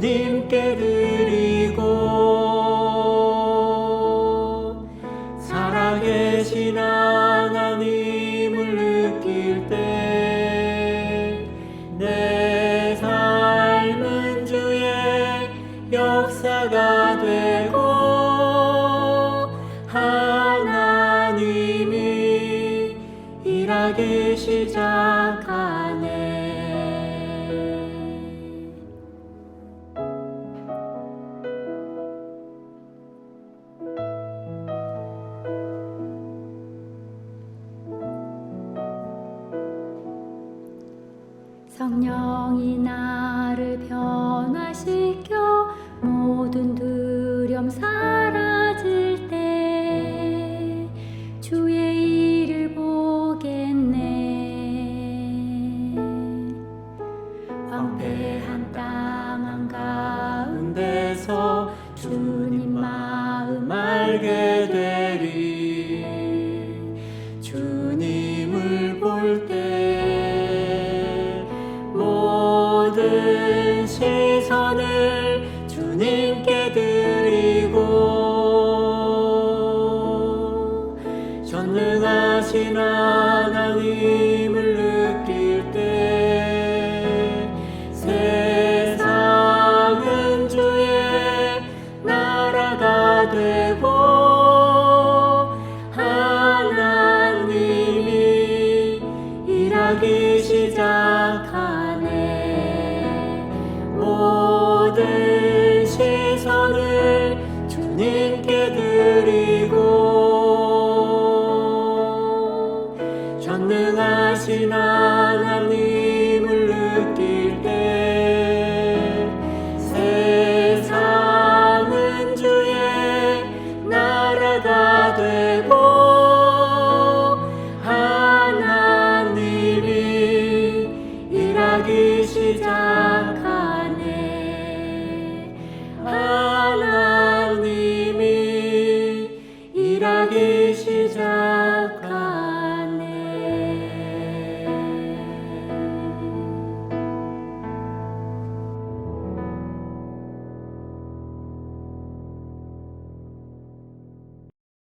주님께 드리고 살아계신 하나님을 느낄 때 내 삶은 주의 역사가 되고 하나님이 일하기 시작 성령이 나 모든 시선을 주님께 드리고 전능하신 하나님을 느낄 때 세상은 주의 나라가 되고 모든 시선을 주님께 드리고 전능하신 하나님을 느낄 때 세상은 주의 나라가 되고 하나님이 일하기 시작하네